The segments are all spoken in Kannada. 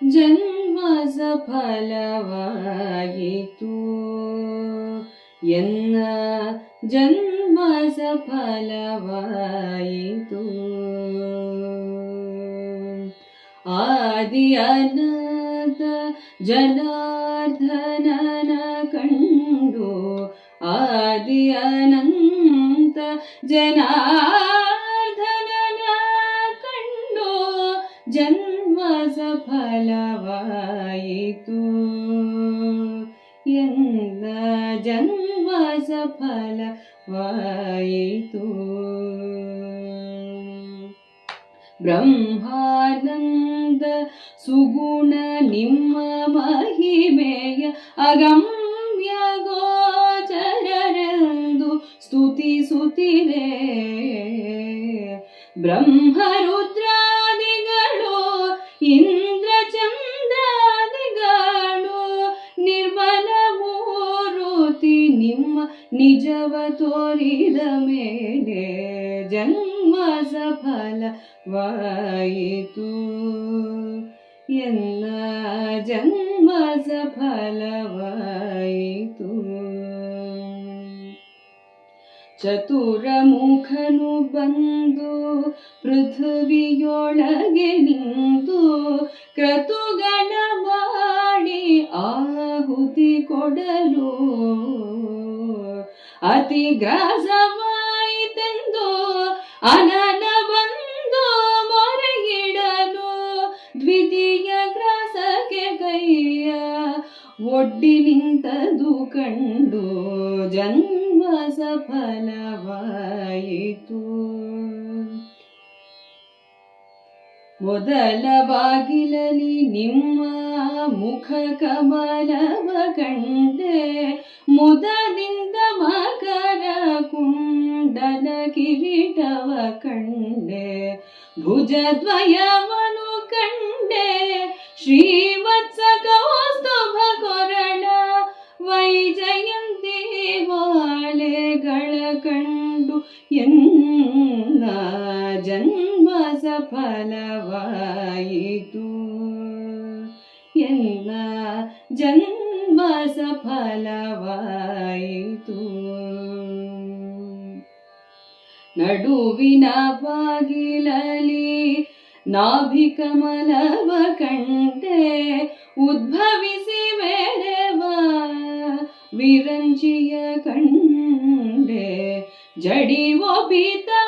ಜನ್ಮ ಸಫಲವಾಯಿತು ಎನ್ನ ಜನ್ಮ ಸಫಲವಾಯಿತು ಆದಿಯನದ ಜನಾರ್ಧನನ ಕಂಡು ಆದಿ ಅನಂತ ಸಫಲವಾಯಿತು ಬ್ರಹ್ಮಾನಂದ ಸುಗುಣ ನಿಮ್ಮ ಮಹಿಮೆಯ ಅಗಮ್ಯ ಗೋಚರರೆಂದು ಸ್ತುತಿಸುತ್ತಿರೇ ಬ್ರಹ್ಮರುದ್ರಾದಿಗಳು ಜನ್ಮ ಸಫಲವಾಯಿತು ಎಲ್ಲ ಜನ್ಮ ಸಫಲವಾಯಿತು ಚತುರ ಮುಖನು ಬಂದು ಪೃಥ್ವಿಯೊಳಗೆ ನಿಂತು ಕ್ರತುಗಣ ಮಾಡಿ ಆಹುತಿ ಕೊಡಲು ಅತಿ ಗ್ರಾಸವಾಯಿತೆಂದು ಅನನ ಬಂದು ಮೊರೆಗಿಡನು ದ್ವಿತೀಯ ಗ್ರಾಸಕ್ಕೆ ಕೈಯ ಒಡ್ಡಿ ನಿಂತದು ಕಂಡು ಜನ್ಮ ಸಫಲವಾಯಿತು. ಮೊದಲ ಬಾಗಿಲಲಿ ನಿಮ್ಮ ಮುಖ ಕಮಲವ ಕಂಡೆ ಮುದದಿಂದ ಮಕರ ಕುಂಡಲ ಕಿರೀಟವ ಕಂಡೆ ಭುಜದ್ವಯವನು ಕಂಡೆ ಶ್ರೀವತ್ಸ ಕೌಸ್ತುಭ ಕೊರಣ ವೈಜಯಂತಿ ಮಾಲೆಗಳ ಕಂಡು ಎನ್ನ ನಡುವಿನ ಬಾಗಿಲಲಿ ನಾಭಿಕಮಲವ ಕಂಡೆ ಉದ್ಭವಿಸಿ ಬೇರೆವ ವಿರಂಚಿಯ ಕಂಡೆ ಜಡಿವೋ ಪೀತಾಂಬರ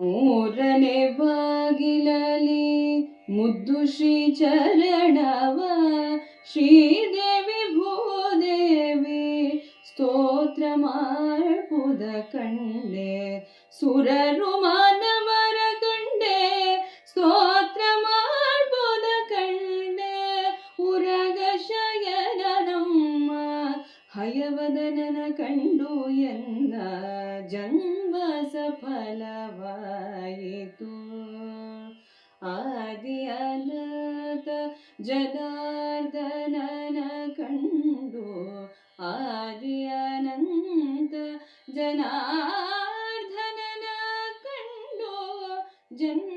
ಮೂರನೇ ಬಾಗಿಲಲಿ ಮುದ್ದು ಶ್ರೀ ಚರಣವ ಶ್ರೀದೇವಿ ಭೂದೇವಿ ಸ್ತೋತ್ರ ಮಾಡುವುದ ಕಂಡೆ. ಸುರರು ಮಾನವರ ಜನ್ಮ ಸಫಲವಾಯಿತು ಆದಿ ಅನಂತ ಜನಾರ್ದನನ ಕಂಡು ಆದಿ ಅನಂತ ಜನಾರ್ದನನ ಕಂಡು ಜನ್ಮ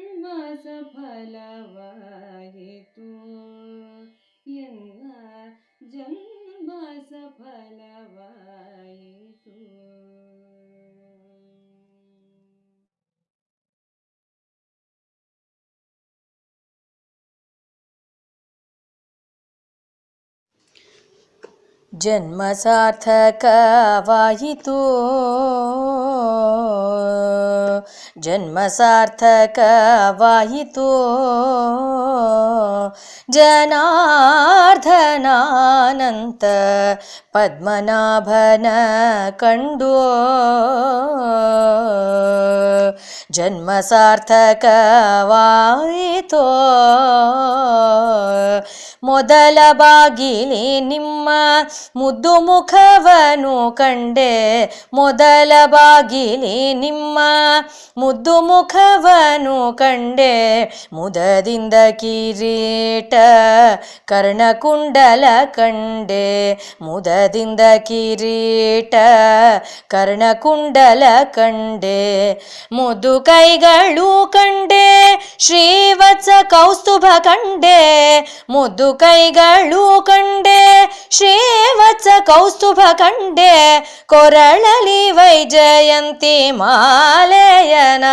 जन्मसार्थकवायितो जन्मसार्थकवायितो जनार्दनानन्त जनार्थनानन्त पद्मनाभनकण्डो ಜನ್ಮ ಸಾರ್ಥಕವಾಯಿತೋ. ಮೊದಲ ಬಾಗಿಲಿ ನಿಮ್ಮ ಮುದ್ದು ಮುಖವನು ಕಂಡೆ. ಮೊದಲ ಬಾಗಿಲಿ ನಿಮ್ಮ ಮುದ್ದು ಮುಖವನು ಕಂಡೆ. ಮುದದಿಂದ ಕಿರೀಟ ಕರ್ಣಕುಂಡಲ ಕಂಡೆ. ಮುದದಿಂದ ಕಿರೀಟ ಕರ್ಣಕುಂಡಲ ಕಂಡೆ. ಮುದು ಕೈಗಳು ಕಂಡೆ ಶ್ರೀವತ್ಸ ಕೌಸ್ತುಭ ಕಂಡೆ ಮುದ್ದು ಕೈಗಳು ಕಂಡೆ ಶ್ರೀವತ್ಸ ಕೌಸ್ತುಭ ಕಂಡೆ ಕೊರಳಲಿ ವೈಜಯಂತಿ ಮಾಲೆಯನ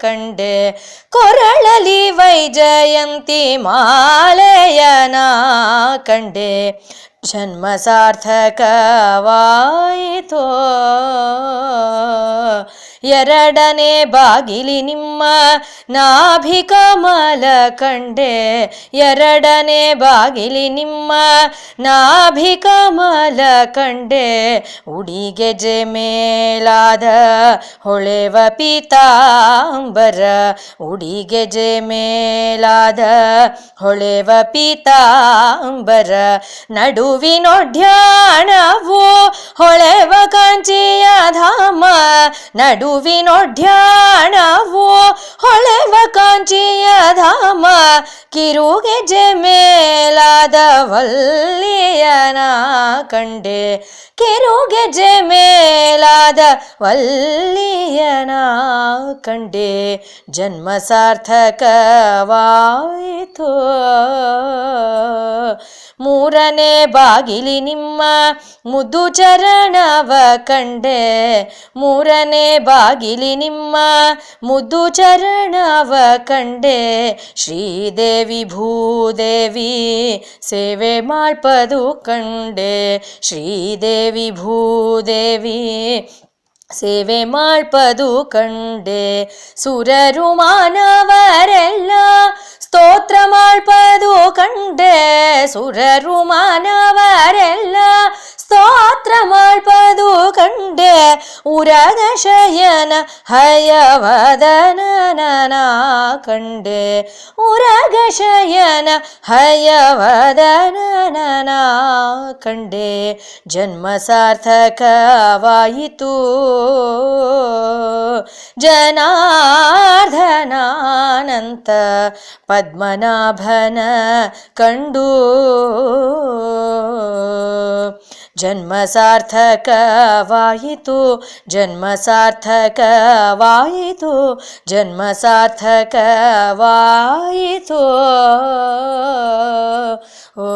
ಕಂಡೆ ಕೊರಳಲಿ ವೈಜಯಂತಿ ಮಾಲೆಯನ ಕಂಡೆ ಜನ್ಮ ಸಾರ್ಥಕವಾಯಿತೋ ಎರಡನೇ ಬಾಗಿಲಿ ನಿಮ್ಮ ನಾಭಿ ಕಮಲ ಕಂಡೆ. ಎರಡನೇ ಬಾಗಿಲಿ ನಿಮ್ಮ ನಾಭಿ ಕಮಲ ಕಂಡೆ. ಉಡಿಗೆಜೆ ಮೇಲಾದ ಹೊಳೆವ ಪೀತಾಂಬರ. ಉಡಿಗೆಜೆ ಮೇಲಾದ ಹೊಳೆವ ಪೀತಾಂಬರ. ನಡುವಿನೊಡ್ಯಾಣವು ಹೊಳೆವ ಕಾಂಚಿಯ ಧಾಮ. ನಡುವಿನೊಡ್ಯಾಣವು ಹೊಳೆವ ಧಾಮ ಕಿರುಗೆಜೆ ಮೇಲಾದ ವಲ್ಲಿಯನ ಕಂಡೆ. ಕಿರುಗೆ ಮೇಲಾದ ವಲ್ಲಿಯನ ಕಂಡೆ. ಜನ್ಮ ಸಾರ್ಥಕವಾಯಿತು. ಮೂರನೇ ಬಾಗಿಲಿ ನಿಮ್ಮ ಮುದ್ದು ಚರಣವ ಕಂಡೆ. ಮೂರನೇ ಬಾಗಿಲಿ ನಿಮ್ಮ ಮುದ್ದು ಚರಣವ ಕಂಡೆ. ಶ್ರೀದೇವಿ ಭೂದೇವಿ ಸೇವೆ ಮಾಡ್ಪದು ಕಂಡೆ ಶ್ರೀದೇವಿ ಭೂದೇವಿ ಸೇವೆ ಮಾಡ್ಪದು ಕಂಡೆ ಸುರರು ಮಾನವರೆಲ್ಲ ಸ್ತೋತ್ರ ಮಾಡ್ಪದು ಕಂಡೆ ಸುರರು ಮಾನವರೆಲ್ಲ ಸ್ತೋತ್ರ ಮಾಡ್ಪದು ಕಂಡೆ ಉರದ ಶಯನ ಹಯವದನನ ಕಂಡೆ ಉರಗ ಶಯನ ಹಯವದನನ ಕಂಡೆ ಜನ್ಮ ಸಾರ್ಥಕವಾಯಿತು ಜನಾರ್ದನಾನಂತ ಪದ್ಮನಾಭನ ಕಂಡು ಜನ್ಮ ಸಾರ್ಥಕವಾಯಿತು ಜನ್ಮ ಸಾರ್ಥಕವಾಯಿತು ಜನ್ಮ ಸಾರ್ಥಕವಾಯಿತು ಓ